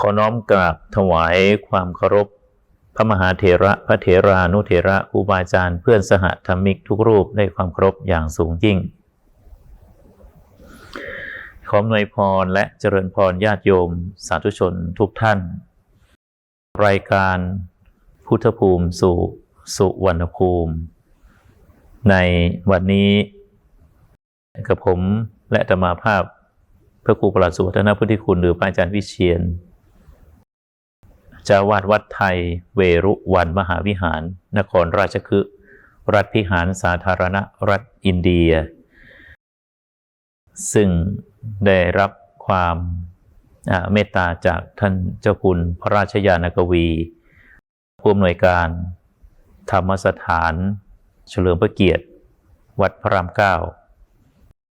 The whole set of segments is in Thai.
ขอน้อมกราบถวายความเคารพ พระมหาเถระพระเถรานุเถระครูบาอาจารย์เพื่อนสหธรรมิกทุกรูปได้ความเคารพอย่างสูงยิ่ง ขออำนวยพรและเจริญพรญาติโยม สาธุชนทุกท่าน รายการพุทธภูมิสู่สุวรรณภูมิ ในวันนี้กับผมและธรรมาภาพพระครูประหลัดสุวัฒนพุทธิคุณหรือพระอาจารย์วิเชียน จ้าวาดวัดไทย เวรุวันมหาวิหาร นครราชคฤห์รัฐพิหารสาธารณรัฐอินเดีย ซึ่งได้รับความเมตตาจากท่านเจ้าคุณพระราชยานกวี ผู้อำนวยการธรรมสถาน เฉลิมพระเกียรติ วัดพระรามเก้า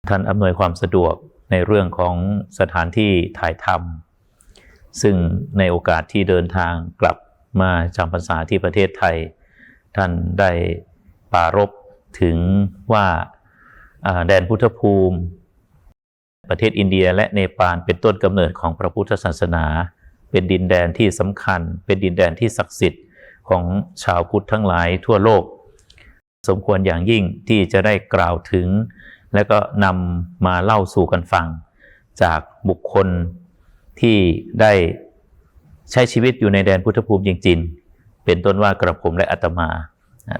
ท่านอำนวยความสะดวกในเรื่องของสถานที่ถ่ายทำ ซึ่งในโอกาสที่เดินทางกลับมาจำพรรษาที่ประเทศไทย ท่านได้ปรารบถึงว่าแดนพุทธภูมิ ประเทศอินเดียและเนปาลเป็นต้นกำเนิดของพระพุทธศาสนา เป็นดินแดนที่สำคัญ เป็นดินแดนที่ศักดิ์สิทธิ์ของชาวพุทธทั้งหลายทั่วโลก สมควรอย่างยิ่งที่จะได้กล่าวถึง และก็นำมาเล่าสู่กันฟัง จากบุคคล ที่ได้ใช้ชีวิตอยู่ในแดนพุทธภูมิจริง ๆ เป็นต้นว่ากระผมและอาตมา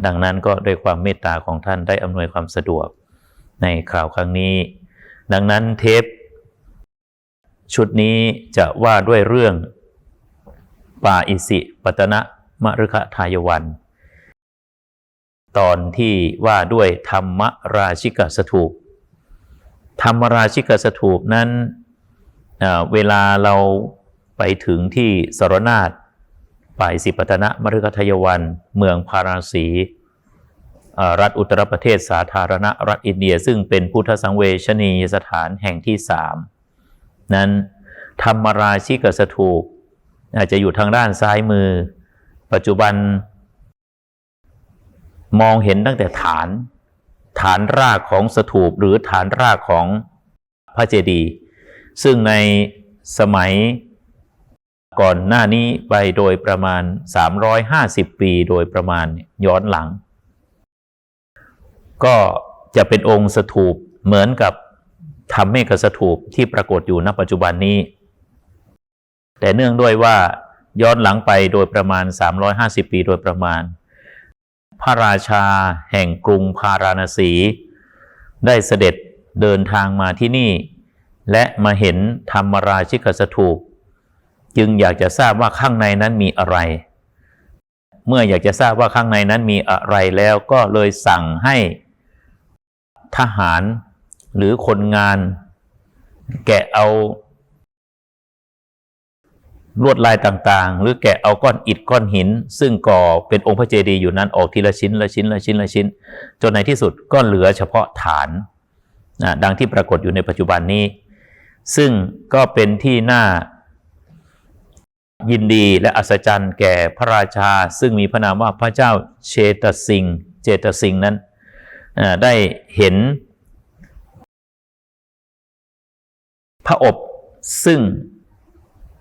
ดังนั้นก็ด้วยความเมตตาของท่านได้อำนวยความสะดวกในข่าวครั้งนี้ ดังนั้นเทป ชุดนี้จะว่าด้วยเรื่องป่าอิสิปตนะมฤคทายวัน ตอนที่ว่าด้วยธรรมราชิกสถูป ธรรมราชิกสถูปนั้น เวลาเราไปถึงที่สรนาถป่ายสิปตนะมฤคทายวัน เมืองพาราสี รัฐอุตตรประเทศสาธารณรัฐอินเดีย ซึ่งเป็นพุทธสังเวชนียสถานแห่งที่สามนั้นธรรมราชิกสถูปอาจจะอยู่ทางด้านซ้ายมือ ปัจจุบัน มองเห็นตั้งแต่ฐาน ฐานรากของสถูปหรือฐานรากของพระเจดีย์ ซึ่งในสมัยก่อนหน้านี้ไปโดยประมาณ 350 ปีโดยประมาณย้อนหลัง ก็จะเป็นองค์สถูปเหมือนกับธรรมเมกสถูปที่ปรากฏอยู่ณปัจจุบันนี้ แต่เนื่องด้วยว่าย้อนหลังไปโดยประมาณ 350 ปีโดยประมาณ พระราชาแห่งกรุงพาราณสี ได้เสด็จเดินทางมาที่นี่ และมาเห็นธรรมราชิกสถูป จึงอยากจะทราบว่าข้างในนั้นมีอะไร เมื่ออยากจะทราบว่าข้างในนั้นมีอะไรแล้วก็เลยสั่งให้ทหารหรือคนงาน แกะเอา ลวดลายต่างๆ หรือแกะเอาก้อนอิฐก้อนหิน ซึ่งก่อเป็นองค์พระเจดีย์อยู่นั้นออกทีละชิ้นละชิ้นละชิ้นละชิ้น จนในที่สุดก็เหลือเฉพาะฐานนะดังที่ปรากฏอยู่ในปัจจุบันนี้ ซึ่งก็เป็นที่น่ายินดีและอัศจรรย์แก่พระราชา ซึ่งมีพระนามว่าพระเจ้าเชตสิงห์เจตสิงห์นั้นได้เห็นพระอบซึ่ง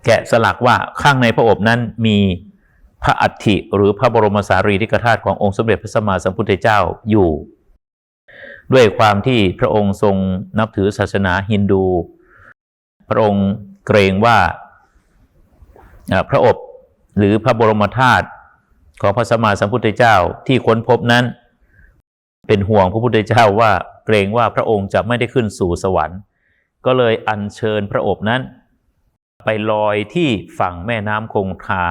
แกะสลักว่าข้างในพระอบนั้นมีพระอัฐิหรือพระบรมสารีริกธาตุขององค์สมเด็จพระสัมมาสัมพุทธเจ้าอยู่ ด้วยความที่พระองค์ทรงนับถือศาสนาฮินดู พระองค์เกรงว่าพระอบหรือพระบรมธาตุของพระสัมมาสัมพุทธเจ้าที่ค้นพบนั้น เป็นห่วงพระพุทธเจ้าว่าเกรงว่าพระองค์จะไม่ได้ขึ้นสู่สวรรค์ ก็เลยอัญเชิญพระอบนั้น ไปลอยที่ฝั่งแม่น้ำคงคา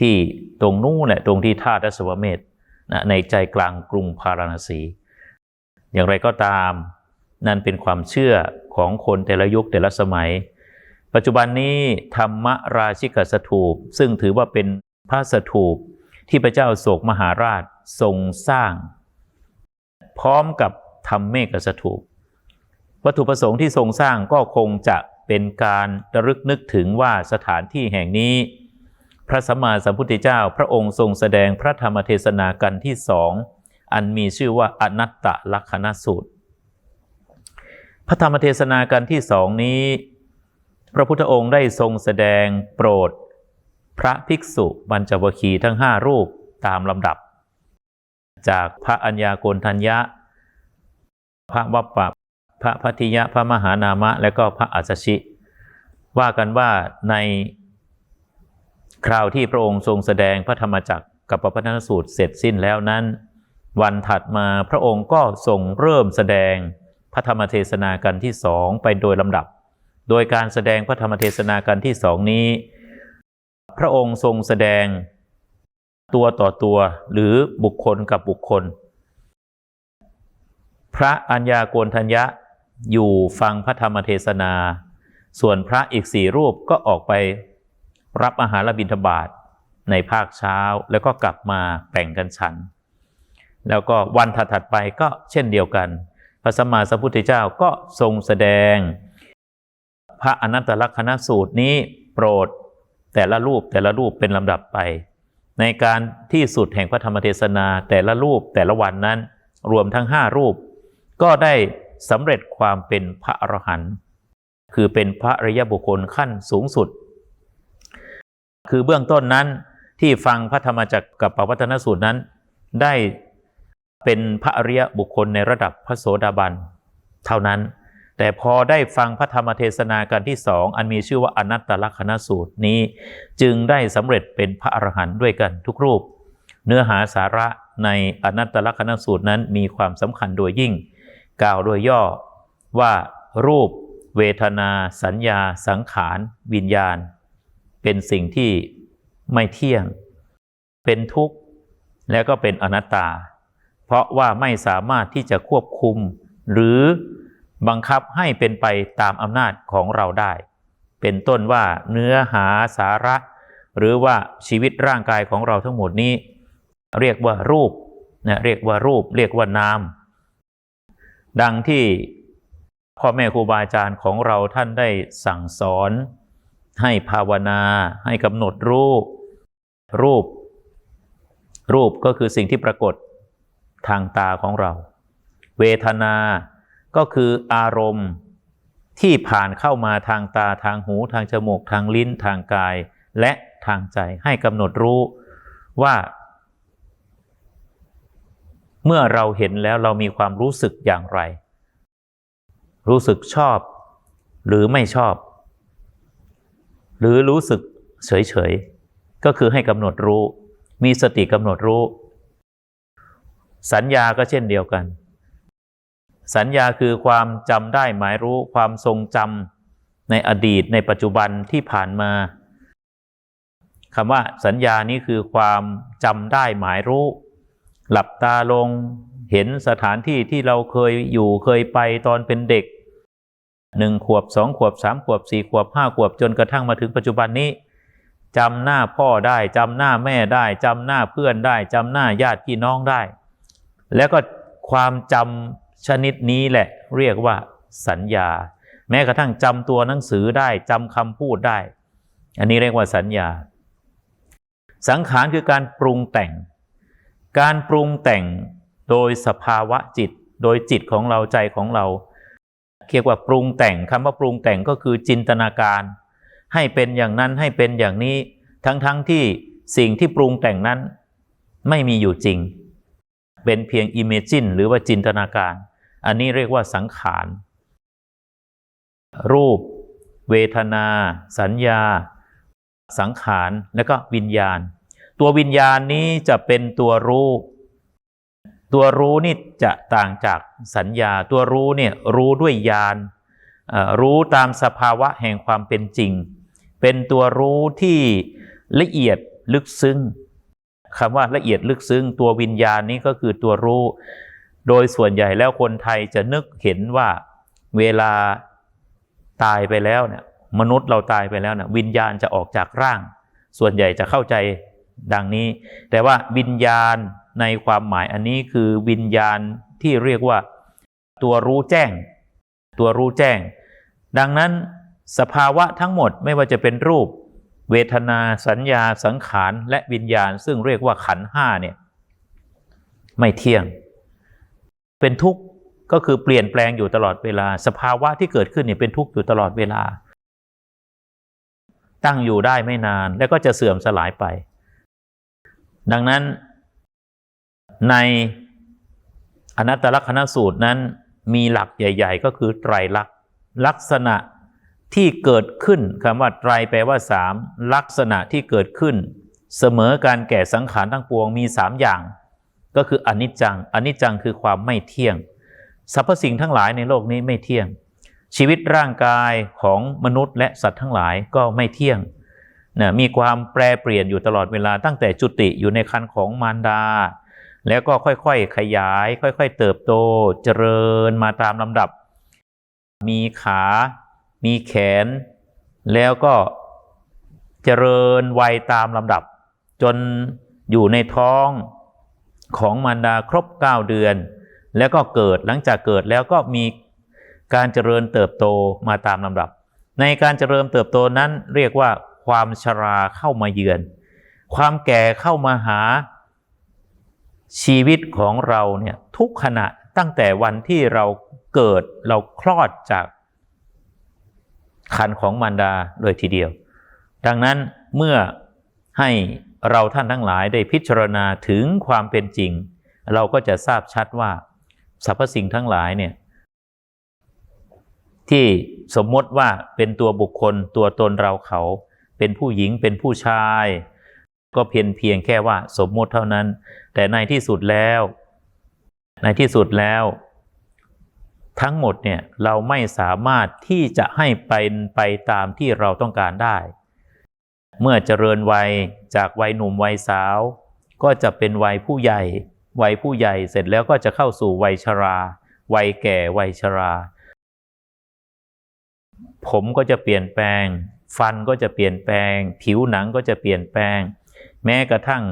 ที่ตรงนู้นแหละตรงที่ท่าทัศวเมธในใจกลางกรุงพาราณสี อย่างไรก็ตาม นั่นเป็นความเชื่อของคนแต่ละยุคแต่ละสมัย ปัจจุบันนี้ธรรมราชิกสถูป ซึ่งถือว่าเป็นพระสถูปที่พระเจ้าโศกมหาราชทรงสร้าง พร้อมกับธรรมเมกสถูป วัตถุประสงค์ที่ทรงสร้างก็คงจะเป็นการระลึกนึกถึงว่าสถานที่แห่งนี้ พระสัมมาสัมพุทธเจ้าพระองค์ทรงแสดงพระธรรมเทศนากันที่สองอันมีชื่อว่าอนัตตลักษณสูตร พระธรรมเทศนากันที่สองนี้ พระพุทธองค์ได้ทรงแสดงโปรด พระภิกษุบัญจวคีทั้งห้ารูปตามลำดับ จากพระอัญญาโกณทัญญะ พระวัปปะพระพัทธิยะพระมหานามะ และก็พระอัสสชิ ว่ากันว่าในคราวที่พระองค์ทรงแสดงพระธรรมจักรกับปพัฒนสูตรเสร็จสิ้นแล้วนั้น วันถัดมาพระองค์ก็ทรงเริ่มแสดง พระธรรมเทศนากันที่สองไปโดยลำดับ โดยการแสดงพระธรรมเทศนากันที่สองนี้ พระองค์ทรงแสดงตัวต่อตัวหรือบุคคลกับบุคคล พระอัญญาโกณทัญญะอยู่ฟังพระธรรมเทศนา ส่วนพระอีกสี่รูปก็ออกไปรับอาหารบิณฑบาตในภาคเช้าแล้วก็กลับมาแบ่งกันฉัน แล้วก็วันถัดๆไปก็เช่นเดียวกัน พระสัมมาสัมพุทธเจ้าก็ทรงแสดง พระอนัตตลักษณสูตรนี้โปรดแต่ละรูปแต่ละรูปเป็นลำดับไป ในการที่สุดแห่งพระธรรมเทศนาแต่ละรูปแต่ละวันนั้น รวมทั้งห้ารูป ก็ได้สำเร็จความเป็นพระอรหันต์คือเป็นพระริยบุคคลขั้นสูงสุด คือเบื้องต้นนั้นที่ฟังพระธรรมจักรกับปวัตนสูตรนั้น ได้ เป็นพระอริยบุคคลในระดับพระโสดาบันเท่านั้น แต่พอได้ฟังพระธรรมเทศนากันที่สองอันมีชื่อว่าอนัตตลักษณสูตรนี้ จึงได้สำเร็จเป็นพระอรหันต์ด้วยกันทุกรูป เนื้อหาสาระในอนัตตลักษณสูตรนั้นมีความสำคัญโดยยิ่ง กล่าวโดยย่อว่ารูป เวทนา สัญญา สังขาร วิญญาณ เป็นสิ่งที่ไม่เที่ยง เป็นทุกข์ และก็เป็นอนัตตา เพราะว่าไม่สามารถที่จะควบคุม หรือบังคับให้เป็นไปตามอำนาจของเราได้ เป็นต้นว่าเนื้อหาสาระ หรือว่าชีวิตร่างกายของเราทั้งหมดนี้ เรียกว่ารูปนะเรียกว่ารูป เรียกว่านาม ดังที่พ่อแม่ครูบาอาจารย์ของเราท่านได้สั่งสอน ให้ภาวนา ให้กำหนดรูป รูป รูปก็คือสิ่งที่ปรากฏ ทางตาของเรา เวทนาก็คืออารมณ์ที่ผ่านเข้ามาทางตาทางหูทางจมูกทางลิ้นทางกาย และทางใจให้กำหนดรู้ว่า เมื่อเราเห็นแล้วเรามีความรู้สึกอย่างไร รู้สึกชอบ หรือไม่ชอบ หรือรู้สึกเฉยๆก็คือให้กำหนดรู้ มีสติกำหนดรู้ สัญญาก็เช่นเดียวกัน สัญญาคือความจำได้หมายรู้ความทรงจำในอดีตในปัจจุบันที่ผ่านมาคำว่าสัญญานี้คือความจำได้หมายรู้ หลับตาลงเห็นสถานที่ที่เราเคยอยู่เคยไปตอนเป็นเด็กหนึ่งขวบสองขวบสามขวบสี่ขวบห้าขวบจนกระทั่งมาถึงปัจจุบันนี้จำหน้าพ่อได้จำหน้าแม่ได้จำหน้าเพื่อนได้จำหน้าญาติพี่น้องได้ แล้วก็ความจำชนิดนี้แหละเรียกว่าสัญญา แม้กระทั่งจำตัวหนังสือได้จำคำพูดได้ อันนี้เรียกว่าสัญญา สังขารคือการปรุงแต่ง การปรุงแต่งโดยสภาวะจิต โดยจิตของเราใจของเราเรียกว่าปรุงแต่งคำว่าปรุงแต่งก็คือจินตนาการ ให้เป็นอย่างนั้นให้เป็นอย่างนี้ ทั้งๆทที่สิ่งที่ปรุงแต่งนั้นไม่มีอยู่จริง เป็นเพียงอิมเมจินหรือว่าจินตนาการ อันนี้เรียกว่าสังขารรูป เวทนา สัญญา สังขารและก็วิญญาณ ตัววิญญาณนี้จะเป็นตัวรู้ ตัวรู้นี่จะต่างจากสัญญา ตัวรู้เนี่ยรู้ด้วยญาณรู้ตามสภาวะแห่งความเป็นจริง เป็นตัวรู้ที่ละเอียดลึกซึ้ง คำว่าละเอียดลึกซึ้งตัววิญญาณนี้ก็คือตัวรู้ โดยส่วนใหญ่แล้วคนไทยจะนึกเห็นว่าเวลาตายไปแล้วเนี่ยมนุษย์เราตายไปแล้วเนี่ยวิญญาณจะออกจากร่าง ส่วนใหญ่จะเข้าใจดังนี้ แต่ว่าวิญญาณในความหมายอันนี้คือวิญญาณที่เรียกว่าตัวรู้แจ้ง ตัวรู้แจ้ง ดังนั้นสภาวะทั้งหมดไม่ว่าจะเป็นรูป เวทนาสัญญาสังขารและวิญญาณ ซึ่งเรียกว่าขันห้าเนี่ยไม่เที่ยง เป็นทุกข์ก็คือเปลี่ยนแปลงอยู่ตลอดเวลา สภาวะที่เกิดขึ้นเนี่ยเป็นทุกข์อยู่ตลอดเวลา ตั้งอยู่ได้ไม่นานแล้วก็จะเสื่อมสลายไป ดังนั้นในอนัตตลักษณสูตรนั้นมีหลักใหญ่ ๆ ก็คือไตรลักษณ์ลักษณะ ที่เกิดขึ้นคำว่าไตรแปลว่าสามลักษณะที่เกิดขึ้น เสมอการแก่สังขารทั้งปวงมีสามอย่าง ก็คืออนิจจังอนิจจังคือความไม่เที่ยงสรรพสิ่งทั้งหลายในโลกนี้ไม่เที่ยง ชีวิตร่างกายของมนุษย์และสัตว์ทั้งหลายก็ไม่เที่ยงนะมีความแปรเปลี่ยนอยู่ตลอดเวลาตั้งแต่จุติอยู่ในคันของมารดา แล้วก็ค่อยๆขยาย ค่อยๆ เติบโตเจริญมาตามลำดับ มีขา มีแขน แล้วก็เจริญวัยตามลำดับ จนอยู่ในท้องของมารดาครบ 9 เดือน แล้วก็เกิดหลังจากเกิดแล้วก็มีการเจริญเติบโตมาตามลำดับ ในการเจริญเติบโตนั้นเรียกว่าความชราเข้ามาเยือน ความแก่เข้ามาหาชีวิตของเราเนี่ยทุกขณะตั้งแต่วันที่เราเกิดเราคลอดจาก คันของมารดาโดยทีเดียว ดังนั้นเมื่อให้เราท่านทั้งหลายได้พิจารณาถึงความเป็นจริง เราก็จะทราบชัดว่าสรรพสิ่งทั้งหลายเนี่ยที่สมมติว่าเป็นตัวบุคคลตัวตนเราเขา เป็นผู้หญิงเป็นผู้ชาย ก็เพียงเพียงแค่ว่าสมมติเท่านั้น แต่ในที่สุดแล้ว ในที่สุดแล้ว ทั้งหมดเนี่ยเราไม่สามารถที่จะให้เป็นไปตามที่เราต้องการได้ เมื่อเจริญวัยจากวัยหนุ่มวัยสาว ก็จะเป็นวัยผู้ใหญ่ วัยผู้ใหญ่เสร็จแล้วก็จะเข้าสู่วัยชรา วัยแก่วัยชรา ผมก็จะเปลี่ยนแปลง ฟันก็จะเปลี่ยนแปลง ผิวหนังก็จะเปลี่ยนแปลง แม้กระทั่ง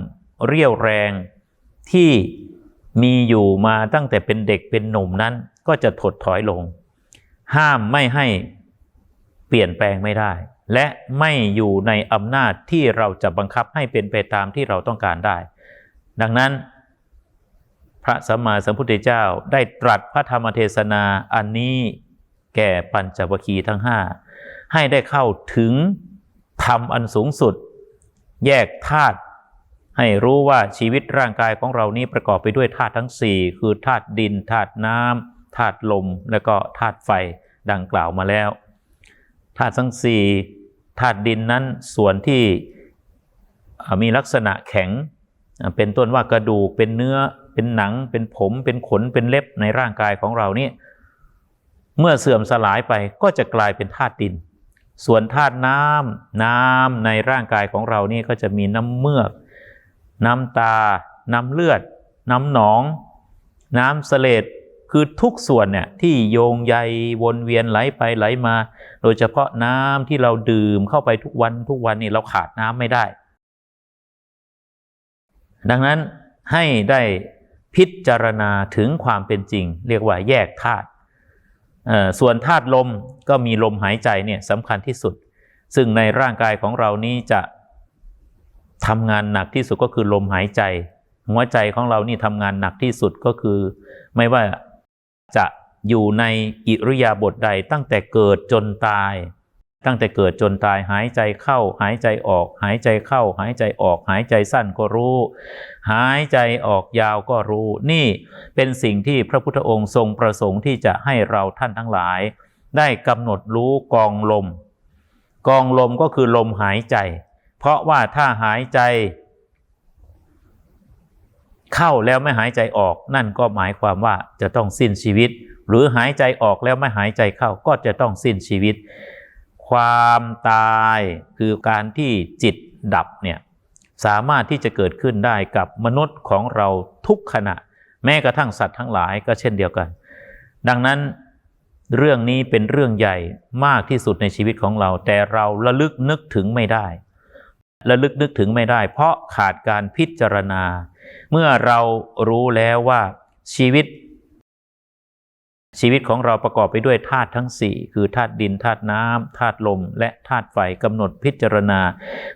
เรี่ยวแรงที่ มีอยู่มาตั้งแต่เป็นเด็กเป็นหนุ่มนั้น ก็จะถดถอยลง ห้ามไม่ให้เปลี่ยนแปลงไม่ได้ และไม่อยู่ในอำนาจที่เราจะบังคับให้เป็นไปตามที่เราต้องการได้ ดังนั้น พระสัมมาสัมพุทธเจ้าได้ตรัสพระธรรมเทศนาอันนี้แก่ปัญจวัคคีย์ทั้งห้าให้ได้เข้าถึงธรรมอันสูงสุด แยกธาตุ ให้รู้ว่าชีวิตร่างกายของเรานี้ประกอบไปด้วยธาตุทั้ง 4 คือธาตุดินธาตุน้ำธาตุลม และก็ธาตุไฟดังกล่าวมาแล้วธาตุทั้งสี่ธาตุดินนั้นส่วนที่มีลักษณะแข็ง เป็นต้นว่ากระดูกเป็นเนื้อเป็นหนัง เป็นผม เป็นขนเป็นเล็บในร่างกายของเรานี่เมื่อเสื่อมสลายไปก็จะกลายเป็นธาตุดิน ส่วนธาตุน้ำน้ำในร่างกายของเรานี่ก็จะมีน้ำเมือก น้ำตา น้ำเลือด น้ำหนอง น้ำเสลดคือทุกส่วนเนี่ยที่โยงใยวนเวียนไหลไปไหลมา โดยเฉพาะน้ำที่เราดื่มเข้าไปทุกวันทุกวันนี่เราขาดน้ำไม่ได้ ดังนั้นให้ได้พิจารณาถึงความเป็นจริง เรียกว่าแยกธาตุส่วนธาตุลมก็มีลมหายใจเนี่ยสำคัญที่สุด ซึ่งในร่างกายของเรานี้จะ ทำงานหนักที่สุดก็คือลมหายใจ หัวใจของเรานี่ทำงานหนักที่สุดก็คือ ไม่ว่าจะอยู่ในอิริยาบถใดตั้งแต่เกิดจนตาย ตั้งแต่เกิดจนตายหายใจเข้า หายใจออก หายใจเข้า หายใจออก หายใจสั้นก็รู้ หายใจออกยาวก็รู้ นี่เป็นสิ่งที่พระพุทธองค์ทรงประสงค์ที่จะให้เราท่านทั้งหลาย ได้กำหนดรู้กองลม กองลมก็คือลมหายใจ เพราะว่าถ้าหายใจ เข้าแล้วไม่หายใจออก นั่นก็หมายความว่าจะต้องสิ้นชีวิต หรือหายใจออกแล้วไม่หายใจเข้าก็จะต้องสิ้นชีวิต ความตายคือการที่จิตดับเนี่ยสามารถที่จะเกิดขึ้นได้กับมนุษย์ของเราทุกขณะ แม้กระทั่งสัตว์ทั้งหลายก็เช่นเดียวกัน ดังนั้นเรื่องนี้เป็นเรื่องใหญ่มากที่สุดในชีวิตของเรา แต่เราระลึกนึกถึงไม่ได้ ระลึกนึกถึงไม่ได้ เพราะขาดการพิจารณา เมื่อเรารู้แล้วว่าชีวิต ชีวิตของเราประกอบไปด้วยธาตุทั้ง 4 คือธาตุดินธาตุน้ำธาตุลม และธาตุไฟกำหนดพิจารณา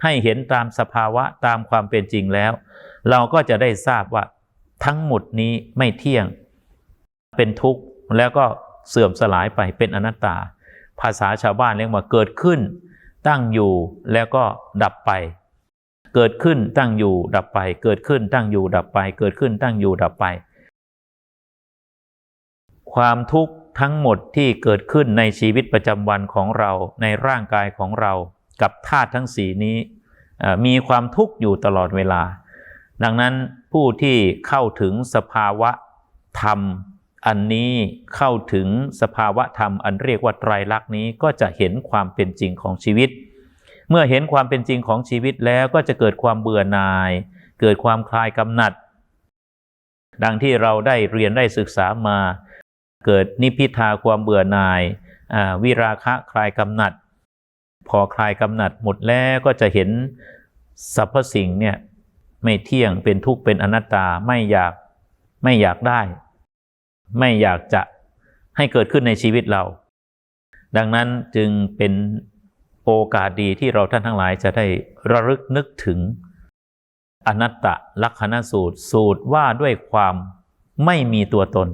ให้เห็นตามสภาวะตามความเป็นจริงแล้ว เราก็จะได้ทราบว่าทั้งหมดนี้ไม่เที่ยงเป็นทุกข์แล้วก็เสื่อมสลายไปเป็นอนัตตา ภาษาชาวบ้านเรียกว่าเกิดขึ้น ตั้งอยู่แล้วก็ดับไป เกิดขึ้นตั้งอยู่ดับไป เกิดขึ้นตั้งอยู่ดับไป เกิดขึ้นตั้งอยู่ดับไป ความทุกข์ทั้งหมดที่เกิดขึ้นในชีวิตประจำวันของเราในร่างกายของเรากับธาตุทั้งสีนี้มีความทุกข์อยู่ตลอดเวลา ดังนั้นผู้ที่เข้าถึงสภาวะธรรม อันนี้เข้าถึงสภาวะธรรมอันเรียกว่าไตรลักษณ์นี้ก็จะเห็นความเป็นจริงของชีวิต เมื่อเห็นความเป็นจริงของชีวิตแล้วก็จะเกิดความเบื่อหน่าย เกิดความคลายกำหนัด ดังที่เราได้เรียนได้ศึกษามา เกิดนิพพิทาความเบื่อหน่าย วิราคะคลายกำหนัด พอคลายกำหนัดหมดแล้วก็จะเห็นสรรพสิ่งเนี่ยไม่เที่ยงเป็นทุกข์เป็นอนัตตาไม่อยากไม่อยากได้ ไม่อยากจะให้เกิดขึ้นในชีวิตเรา ดังนั้นจึงเป็นโอกาสดีที่เราท่านทั้งหลายจะได้ระลึกนึกถึง อนัตตลักษณสูตรสูตรว่าด้วยความไม่มีตัวตน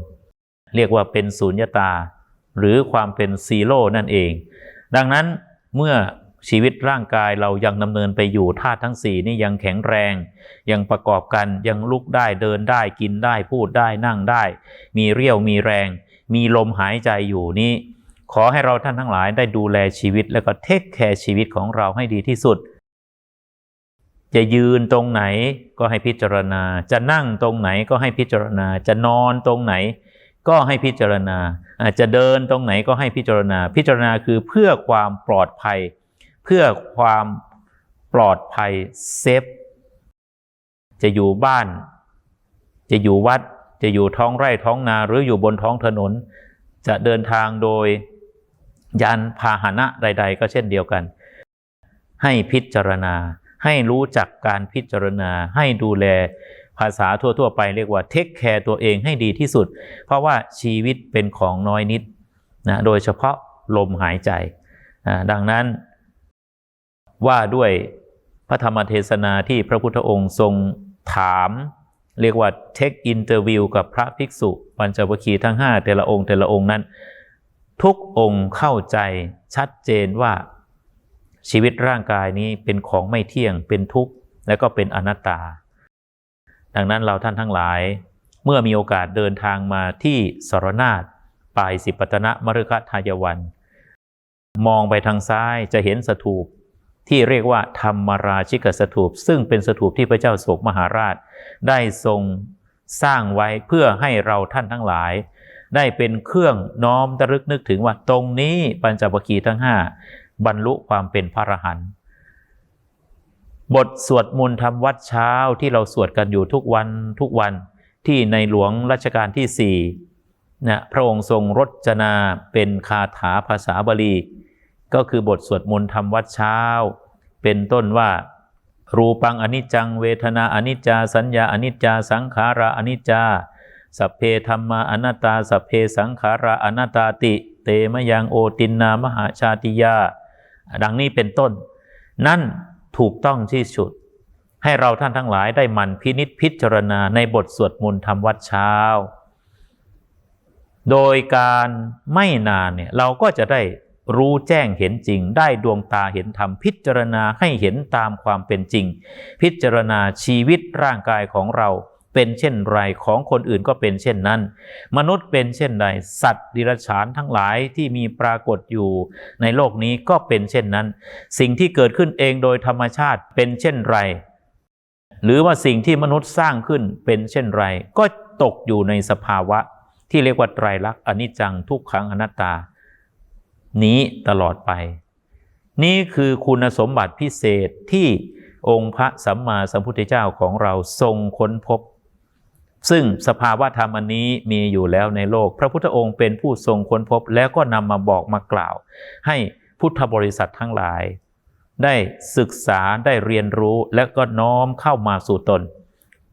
เรียกว่าเป็นศูนยตา หรือความเป็นซีโร่นั่นเอง ดังนั้นเมื่อ ชีวิตร่างกายเรายังดำเนินไปอยู่ธาตุทั้งสี่นี่ยังแข็งแรง ยังประกอบกันยังลุกได้เดินได้กินได้พูดได้นั่งได้ มีเรี่ยวมีแรง มีลมหายใจอยู่นี้ ขอให้เราท่านทั้งหลายได้ดูแลชีวิตแล้วก็เทคแคร์ชีวิตของเราให้ดีที่สุด จะยืนตรงไหนก็ให้พิจารณา จะนั่งตรงไหนก็ให้พิจารณา จะนอนตรงไหนก็ให้พิจารณาอาจจะเดินตรงไหนก็ให้พิจารณา พิจารณาคือเพื่อความปลอดภัย พื่อความปลอดภัยเซฟ จะอยู่บ้าน จะอยู่วัด จะอยู่ท้องไร่ท้องนาหรืออยู่บนท้องถนน จะเดินทางโดยยานพาหนะใด ๆ ก็เช่นเดียวกัน ให้พิจารณา ให้รู้จักการพิจารณา ให้ดูแลภาษาทั่ว ๆ ไปเรียกว่าเทคแคร์ตัวเองให้ดีที่สุด เพราะว่าชีวิตเป็นของน้อยนิดนะ โดยเฉพาะลมหายใจ ดังนั้น ว่าด้วยพระธรรมเทศนาที่พระพุทธองค์ทรงถาม เรียกว่าเทคอินเตอร์วิวกับพระภิกษุปัญจวัคคีย์ทั้ง 5 แต่ละองค์แต่ละองค์นั้น ทุกองค์เข้าใจชัดเจนว่าชีวิตร่างกายนี้เป็นของไม่เที่ยงเป็นทุกข์และก็เป็นอนัตตา ดังนั้นเราท่านทั้งหลาย เมื่อมีโอกาสเดินทางมาที่สรนาฏปลายสิปตนะมฤคทายวัน มองไปทางซ้ายจะเห็นสถูป ที่เรียกว่าธรรมราชิกสถูป ซึ่งเป็นสถูปที่พระเจ้าโศกมหาราช ได้ทรงสร้างไว้เพื่อให้เราท่านทั้งหลาย ได้เป็นเครื่องน้อมตรึกนึกถึงว่าตรงนี้ปัญจวัคคีย์ทั้งห้าบรรลุความเป็นพระอรหันต์บทสวดมนต์ทำวัดเช้าที่เราสวดกันอยู่ทุกวันทุกวันที่ในหลวงรัชกาลที่สี่นะพระองค์ทรงรจนาเป็นคาถาภาษาบาลี ก็คือบทสวดมนต์ทำวัดเช้า เป็นต้นว่ารูปังอนิจจังเวทนาอนิจจาสัญญาอนิจจาสังขาราอนิจจาสัพเพธรรมาอนัตตาสัพเพสังขาราอนัตตาติ เตมยังโอตินนามหาชาติยา ดังนี้เป็นต้น นั่นถูกต้องที่สุด ให้เราท่านทั้งหลายได้มันพินิษพิจารณาในบทสวดมนต์ทำวัดเช้า โดยการไม่นานเนี่ยเราก็จะได้ รู้แจ้งเห็นจริง ได้ดวงตาเห็นธรรม พิจารณาให้เห็นตามความเป็นจริง พิจารณาชีวิตร่างกายของเราเป็นเช่นไรของคนอื่นก็เป็นเช่นนั้น มนุษย์เป็นเช่นใด สัตว์ดิรัจฉานทั้งหลายที่มีปรากฏอยู่ในโลกนี้ก็เป็นเช่นนั้น สิ่งที่เกิดขึ้นเองโดยธรรมชาติเป็นเช่นไร หรือว่าสิ่งที่มนุษย์สร้างขึ้นเป็นเช่นไร ก็ตกอยู่ในสภาวะที่เรียกว่าไตรลักษณ์อนิจจังทุกขังอนัตตา นี้ตลอดไป นี่คือคุณสมบัติพิเศษที่องค์พระสัมมาสัมพุทธเจ้าของเราทรงค้นพบ ซึ่งสภาวะธรรมอันนี้มีอยู่แล้วในโลก พระพุทธองค์เป็นผู้ทรงค้นพบ แล้วก็นำมาบอกมากล่าว ให้พุทธบริษัททั้งหลาย ได้ศึกษาได้เรียนรู้และก็น้อมเข้ามาสู่ตน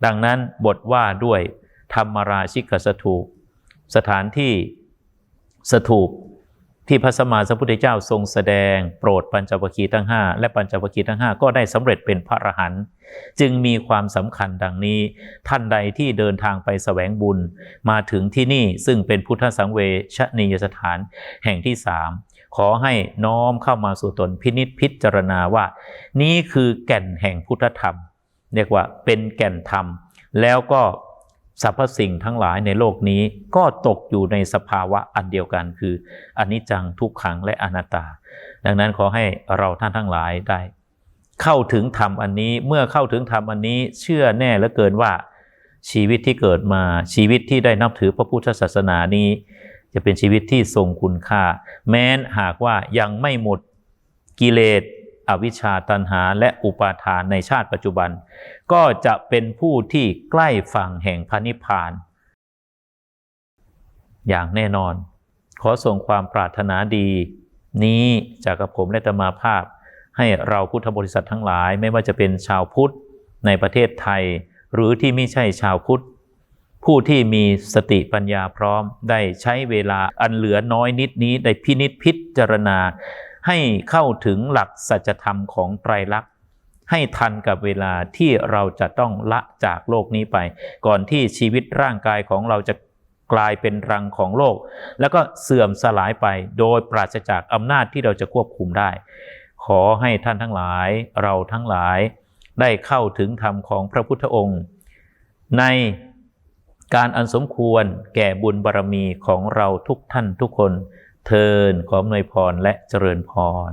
ดังนั้นบทว่าด้วยธรรมราชิกสถูป สถานที่สถูป ที่พระสมมาสัมพุทธเจ้าทรงแสดงโปรดปัญจวัคคีย์ทั้ง 5 และปัญจวัคคีย์ทั้ง 5 ก็ได้สำเร็จเป็นพระอรหันต์จึงมีความสำคัญดังนี้ ท่านใดที่เดินทางไปแสวงบุญ มาถึงที่นี่ซึ่งเป็นพุทธสังเวชนียสถานแห่งที่สามขอให้น้อมเข้ามาสู่ตนพินิษพิจารณาว่า นี่คือแก่นแห่งพุทธธรรม เรียกว่าเป็นแก่นธรรม แล้วก็ สรรพสิ่งทั้งหลายในโลกนี้ก็ตกอยู่ในสภาวะอันเดียวกันคืออนิจจังทุกขังและอนัตตา ดังนั้นขอให้เราท่านทั้งหลายได้ เข้าถึงธรรมอันนี้เมื่อเข้าถึงธรรมอันนี้เชื่อแน่เหลือเกินว่าชีวิตที่เกิดมาชีวิตที่ได้นับถือพระพุทธศาสนานี้ จะเป็นชีวิตที่ทรงคุณค่า แม้นหากว่ายังไม่หมดกิเลส อวิชชาตันหาและอุปาทานในชาติปัจจุบัน ก็จะเป็นผู้ที่ใกล้ฝั่งแห่งพระนิพพาน อย่างแน่นอน ขอส่งความปรารถนาดี นี้จากกับผมและตมาภาพ ให้เราพุทธบริษัททั้งหลายไม่ว่าจะเป็นชาวพุทธในประเทศไทย หรือที่ไม่ใช่ชาวพุทธผู้ที่มีสติปัญญาพร้อมได้ใช้เวลาอันเหลือน้อยนิดนี้ได้พินิษพิจารณา ให้เข้าถึงหลักสัจธรรมของไตรลักษณ์ให้ทันกับเวลาที่เราจะต้องละจากโลกนี้ไป ก่อนที่ชีวิตร่างกายของเราจะกลายเป็นรังของโลก แล้วก็เสื่อมสลายไปโดยปราศจากอำนาจที่เราจะควบคุมได้ ขอให้ท่านทั้งหลายเราทั้งหลายได้เข้าถึงธรรมของพระพุทธองค์ ในการอันสมควรแก่บุญบารรมีของเราทุกท่านทุกคน เทินขออำนวยพรและเจริญพร